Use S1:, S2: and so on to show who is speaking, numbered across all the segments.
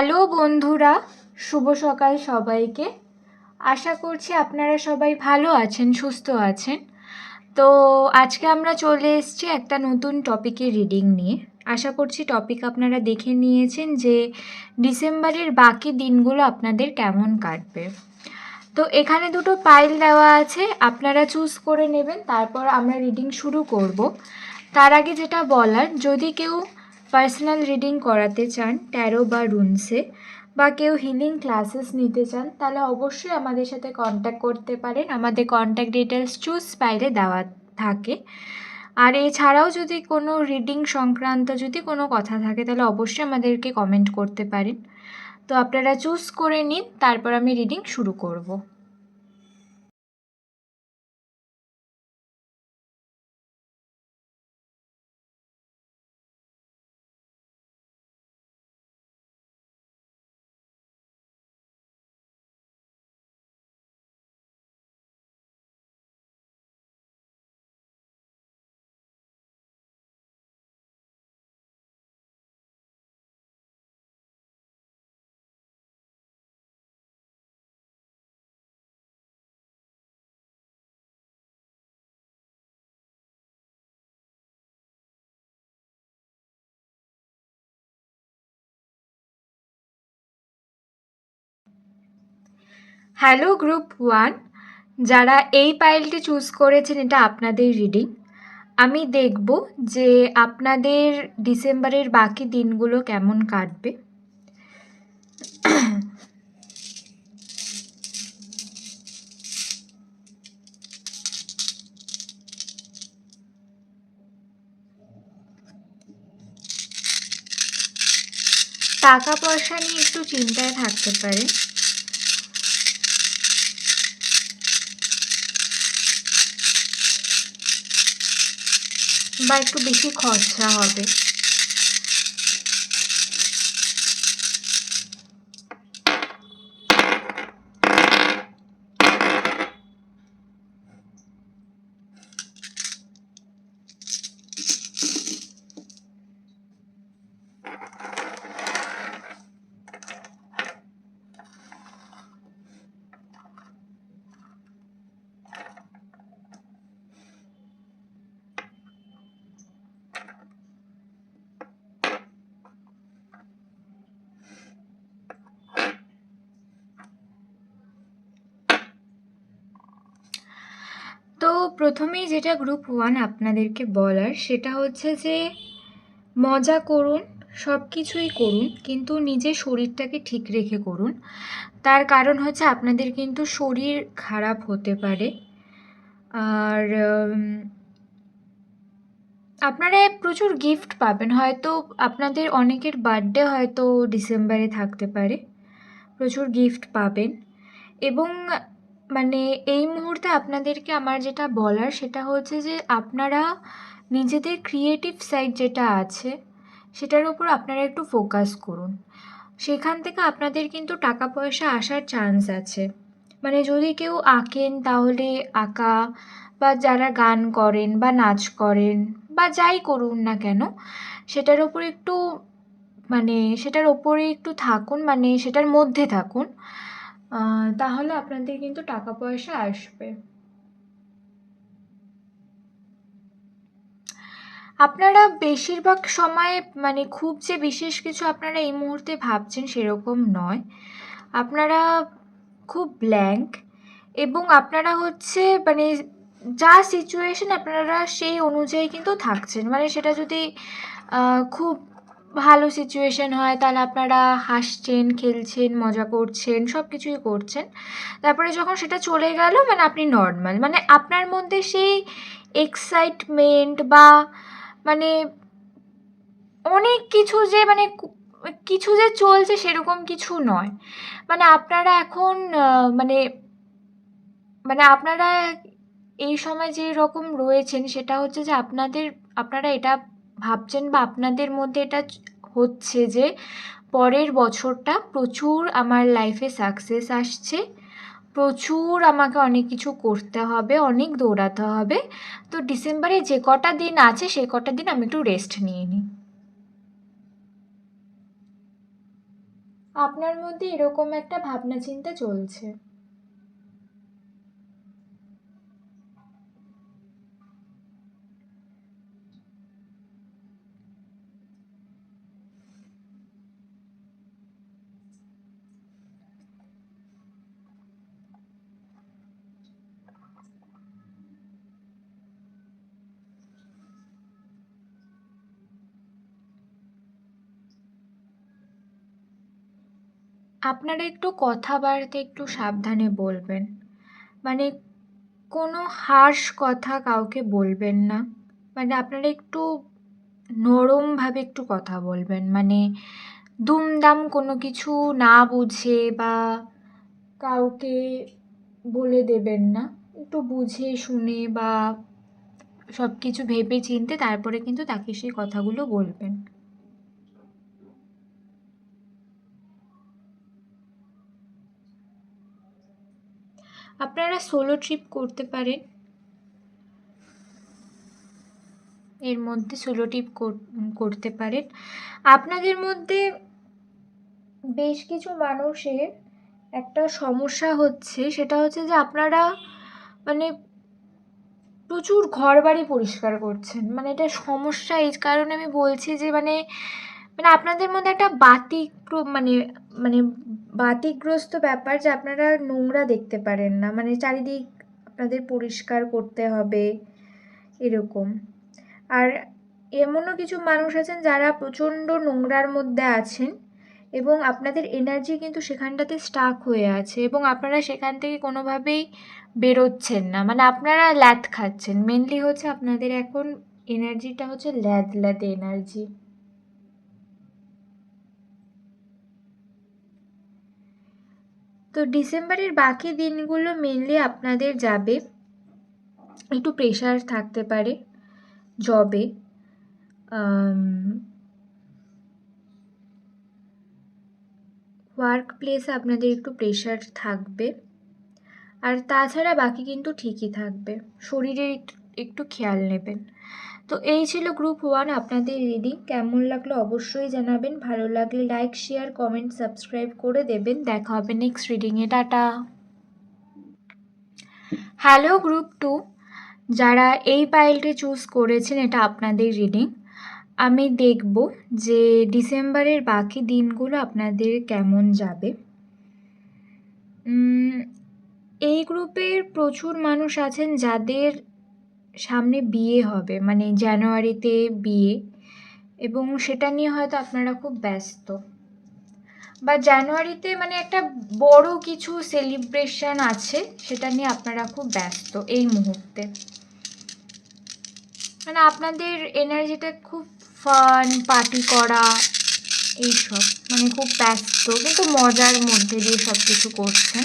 S1: Hello বন্ধুরা, শুভ সকাল সবাইকে। আশা করছি আপনারা সবাই ভালো আছেন, সুস্থ আছেন। তো আজকে আমরা চলে এসছি একটা নতুন টপিকের রিডিং নিয়ে। আশা করছি টপিক আপনারা দেখে নিয়েছেন যে ডিসেম্বরের বাকি দিনগুলো আপনাদের কেমন কাটবে। তো এখানে দুটো পাইল দেওয়া আছে, আপনারা চুজ করে নেবেন, তারপর আমরা রিডিং শুরু করব। তার আগে যেটা বলার, যদি কেউ পার্সোনাল রিডিং করাতে চান ট্যারো বা রুনসে, বা কেউ হিলিং ক্লাসেস নিতে চান, তাহলে অবশ্যই আমাদের সাথে কন্ট্যাক্ট করতে পারেন। আমাদের কন্ট্যাক্ট ডিটেলস চুজ পাইলে দেওয়া থাকে। আর এছাড়াও যদি কোনো রিডিং সংক্রান্ত যদি কোনো কথা থাকে, তাহলে অবশ্যই আমাদেরকে কমেন্ট করতে পারেন। তো আপনারা চুজ করে নিন, তারপর আমি রিডিং শুরু করব। হ্যালো গ্রুপ ওয়ান, যারা এই পাইলটি চুজ করেছেন এটা আপনাদের রিডিং। আমি দেখব যে আপনাদের ডিসেম্বরের বাকি দিনগুলো কেমন কাটবে। টাকা পয়সা নিয়ে একটু চিন্তায় থাকতে পারে বা একটু বেশি খরচা হবে তো প্রথমেই যেটা গ্রুপ ওয়ান আপনাদেরকে বলার, সেটা হচ্ছে যে মজা করুন সব কিছুই করুন, কিন্তু নিজের শরীরটাকে ঠিক রেখে করুন। তার কারণ হচ্ছে আপনাদের কিন্তু শরীর খারাপ হতে পারে। আর আপনারা প্রচুর গিফট পাবেন। হয়তো আপনাদের অনেকের বার্থডে হয়তো ডিসেম্বরে থাকতে পারে। প্রচুর গিফট পাবেন। এবং মানে এই মুহূর্তে আপনাদেরকে আমার যেটা বলার সেটা হচ্ছে যে আপনারা নিজেদের ক্রিয়েটিভ সাইড যেটা আছে, সেটার উপর আপনারা একটু ফোকাস করুন। সেখান থেকে আপনাদের কিন্তু টাকা পয়সা আসার চান্স আছে। মানে যদি কেউ আঁকেন তাহলে আঁকা, বা যারা গান করেন বা নাচ করেন, বা যাই করুন না কেন, সেটার ওপর একটু মানে সেটার ওপরে একটু থাকুন মানে সেটার মধ্যে থাকুন। তাহলে আপনাদের কিন্তু টাকা পয়সা আসবে। আপনারা বেশিরভাগ সময়ে মানে খুব যে বিশেষ কিছু আপনারা এই মুহূর্তে ভাবছেন সেরকম নয়। আপনারা খুব ব্ল্যাঙ্ক এবং আপনারা হচ্ছে মানে যা সিচুয়েশন আপনারা সেই অনুযায়ী কিন্তু থাকছেন। মানে সেটা যদি খুব ভালো সিচুয়েশান হয়, তাহলে আপনারা হাসছেন, খেলছেন, মজা করছেন সব কিছুই করছেন। তারপরে যখন সেটা চলে গেল মানে আপনি নর্মাল মানে আপনার মধ্যে সেই এক্সাইটমেন্ট বা মানে অনেক কিছু যে মানে কিছু যে চলছে সেরকম কিছু নয়। মানে আপনারা এখন মানে মানে আপনারা এই সময় যে রকম রয়েছেন, সেটা হচ্ছে যে আপনাদের, আপনারা এটা ভাবছেন বা আপনাদের মধ্যে এটা হচ্ছে যে পরের বছরটা প্রচুর আমার লাইফে সাকসেস আসছে, প্রচুর আমাকে অনেক কিছু করতে হবে, অনেক দৌড়াতে হবে। তো ডিসেম্বরে যে কটা দিন আছে সে কটা দিন আমি একটু রেস্ট নিয়ে নিই। আপনার মধ্যে এরকম একটা ভাবনা চিন্তা চলছে? আপনারা একটু কথাবার্তা একটু সাবধানে বলবেন। মানে কোনো হার্শ কথা কাউকে বলবেন না। মানে আপনারা একটু নরমভাবে একটু কথা বলবেন। মানে দুমদাম কোনো কিছু না বুঝে বা কাউকে বলে দেবেন না। একটু বুঝে, শুনে বা সব কিছু ভেবে চিনতে তারপরে কিন্তু তাকে সেই কথাগুলো বলবেন। আপনারা সোলো ট্রিপ করতে পারেন। এর মধ্যে সোলো ট্রিপ করতে পারেন। আপনাদের মধ্যে বেশ কিছু মানুষের একটা সমস্যা হচ্ছে, সেটা হচ্ছে যে আপনারা মানে প্রচুর ঘর বাড়ি পরিষ্কার করছেন। মানে এটা সমস্যা, এই কারণে আমি বলছি যে মানে মানে আপনাদের মধ্যে একটা বাতিক মানে মানে বাতিগ্রস্ত ব্যাপার যে আপনারা নোংরা দেখতে পারেন না। মানে চারিদিক আপনাদের পরিষ্কার করতে হবে এরকম। আর এমনও কিছু মানুষ আছেন যারা প্রচণ্ড নোংরার মধ্যে আছেন এবং আপনাদের এনার্জি কিন্তু সেখানটাতে স্টাক হয়ে আছে এবং আপনারা সেখান থেকে কোনোভাবেই বেরোচ্ছেন না। মানে আপনারা ল্যাদ খাচ্ছেন। মেনলি হচ্ছে আপনাদের এখন এনার্জিটা হচ্ছে ল্যাদ ল্যাদ এনার্জি তো ডিসেম্বরের বাকি দিনগুলো মেনলি আপনাদের যাবে, একটু প্রেশার থাকতে পারে জবে ওয়ার্ক প্লেসে আপনাদের একটু প্রেশার থাকবে, আর তাছাড়া বাকি কিন্তু ঠিকই থাকবে, শরীরের একটু খেয়াল নেবেন। তো এই ছিল গ্রুপ ওয়ান আপনাদের রিডিং কেমন লাগল অবশ্যই জানাবেন। ভালো লাগলে লাইক শেয়ার কমেন্ট সাবস্ক্রাইব করে দেবেন। দেখা হবে নেক্সট রিডিংয়ে টাটা। হ্যালো গ্রুপ টু যারা এই পাইলটি চুজ করেছেন, এটা আপনাদের রিডিং আমি দেখব যে ডিসেম্বরের বাকি দিনগুলো আপনাদের কেমন যাবে। এই গ্রুপের প্রচুর মানুষ আছেন যাদের সামনে বিয়ে হবে মানে জানুয়ারিতে বিয়ে। এবং সেটা নিয়ে হয়তো আপনারা খুব ব্যস্ত। বা জানুয়ারিতে মানে একটা বড় কিছু সেলিব্রেশন আছে, সেটা নিয়ে আপনারা খুব ব্যস্ত এই মুহূর্তে। মানে আপনাদের এনার্জিটা খুব ফান পার্টি করা, এইসব। মানে খুব ব্যস্ত, কিন্তু মজার মধ্যে দিয়ে সব কিছু করছেন।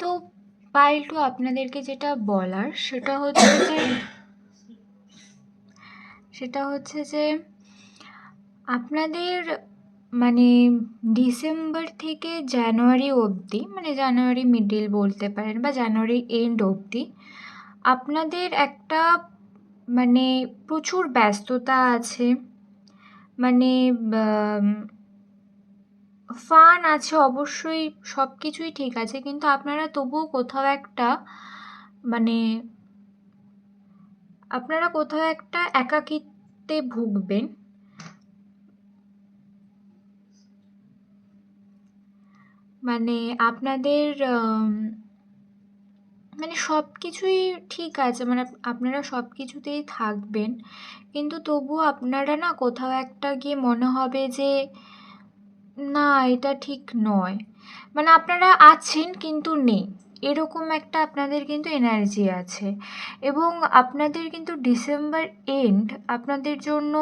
S1: তো পাইলটু, আপনাদেরকে যেটা বলার সেটা হচ্ছে যে, সেটা হচ্ছে যে, আপনাদের মানে ডিসেম্বর থেকে জানুয়ারি অবধি মানে জানুয়ারি মিডিল বলতে পারেন বা জানুয়ারি এন্ড অবধি, আপনাদের একটা মানে প্রচুর ব্যস্ততা আছে। মানে ফান আছে অবশ্যই সব কিছুই ঠিক আছে, কিন্তু আপনারা তবুও কোথাও একটা মানে আপনারা কোথাও একটা একাকিত্বে ভুগবেন। মানে আপনাদের মানে সব কিছুই ঠিক আছে মানে আপনারা সব কিছুতেই থাকবেন, কিন্তু তবুও আপনারা না কোথাও একটা গিয়ে মনে হবে যে না, এটা ঠিক নয়। মানে আপনারা আছেন কিন্তু নেই। এরকম একটা আপনাদের কিন্তু এনার্জি আছে। এবং আপনাদের কিন্তু ডিসেম্বর এন্ড আপনাদের জন্য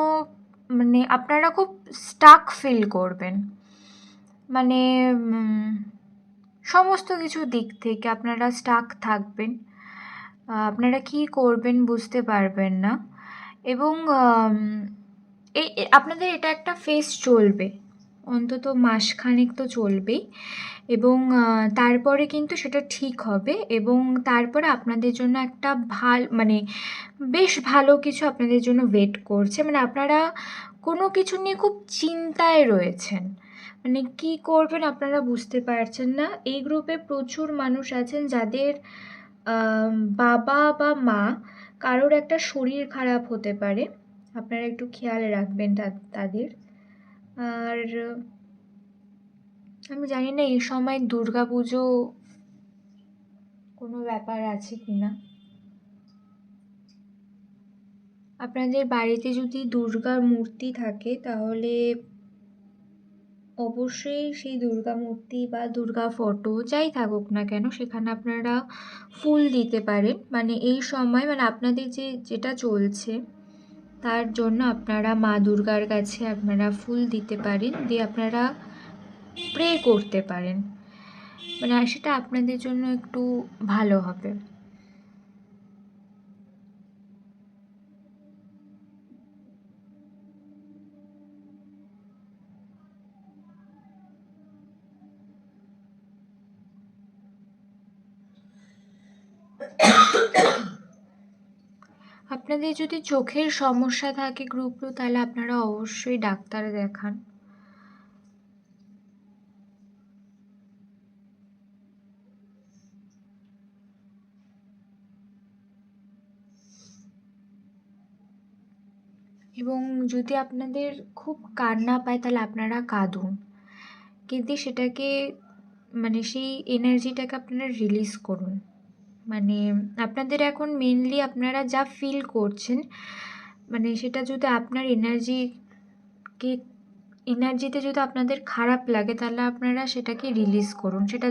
S1: মানে আপনারা খুব স্টাক ফিল করবেন। মানে সমস্ত কিছু দিক থেকে আপনারা স্টাক থাকবেন। আপনারা কী করবেন বুঝতে পারবেন না। এবং এই আপনাদের এটা একটা ফেজ চলবে। অন্তত মাসখানেক তো চলবেই এবং তারপরে কিন্তু সেটা ঠিক হবে এবং তারপরে আপনাদের জন্য একটা ভালো মানে বেশ ভালো কিছু আপনাদের জন্য ওয়েট করছে। মানে আপনারা কোনো কিছু নিয়ে খুব চিন্তায় রয়েছেন। মানে কী করবেন আপনারা বুঝতে পারছেন না। এই গ্রুপে প্রচুর মানুষ আছেন যাদের বাবা বা মা কারোর একটা শরীর খারাপ হতে পারে। আপনারা একটু খেয়াল রাখবেন তাদের। আর আমি জানি না, এই সময় দুর্গা পুজো কোনো ব্যাপার আছে কি না? আপনাদের বাড়িতে যদি দুর্গার মূর্তি থাকে, তাহলে অবশ্যই সেই দুর্গা মূর্তি বা দুর্গা ফটো যাই থাকুক না কেন, সেখানে আপনারা ফুল দিতে পারেন। মানে এই সময় মানে আপনাদের যে, যেটা চলছে তার জন্য আপনারা মা দুর্গার কাছে আপনারা ফুল দিতে পারেন, দিয়ে আপনারা প্রে করতে পারেন। মানে সেটা আপনাদের জন্য একটু ভালো হবে। আপনাদের যদি চোখের সমস্যা থাকে গ্রুপে তাহলে আপনারা অবশ্যই ডাক্তার দেখান। এবং যদি আপনাদের খুব কান্না পায়, তাহলে আপনারা কাঁদুন। কিন্তু সেটাকে মানে সেই এনার্জিটাকে আপনারা রিলিজ করুন। মানে আপনাদের এখন মেনলি আপনারা যা ফিল করছেন মানে সেটা যদি আপনার এনার্জিকে এনার্জিতে যদি আপনাদের খারাপ লাগে তাহলে আপনারা সেটাকে রিলিজ করুন। সেটা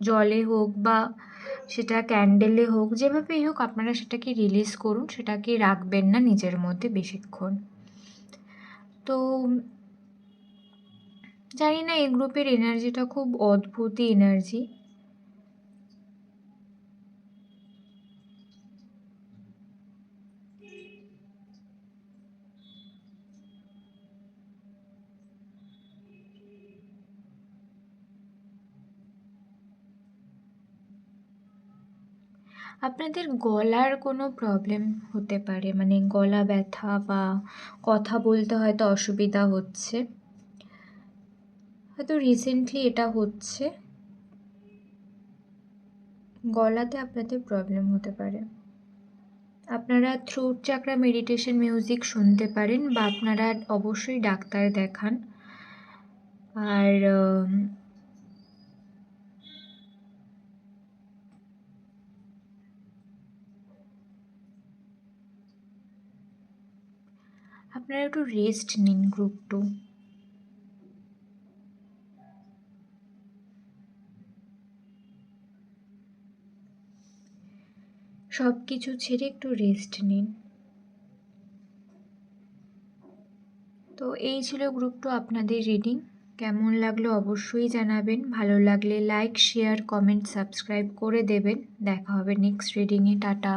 S1: জলে হোক বা সেটা ক্যান্ডেলে হোক, যেভাবেই হোক আপনারা সেটাকে রিলিজ করুন, সেটাকে রাখবেন না নিজের মধ্যে বেশিক্ষণ। তো জানি না, এই গ্রুপের এনার্জিটা খুব অদ্ভুতই এনার্জি আপনাদের গলার কোনো প্রবলেম হতে পারে? মানে গলা ব্যথা বা কথা বলতে হয়তো অসুবিধা হচ্ছে। হয়তো রিসেন্টলি এটা হচ্ছে। গলাতে আপনাদের প্রবলেম হতে পারে। আপনারা থ্রোট চাকরা মেডিটেশন মিউজিক শুনতে পারেন বা আপনারা অবশ্যই ডাক্তার দেখান। আর আপনারা একটু রেস্ট নিন গ্রুপ টু সব কিছু ছেড়ে একটু রেস্ট নিন। তো এই ছিল গ্রুপ টু আপনাদের রিডিং কেমন লাগল অবশ্যই জানাবেন। ভালো লাগলে লাইক শেয়ার কমেন্ট সাবস্ক্রাইব করে দেবেন। দেখা হবে নেক্সট রিডিংয়ে টাটা।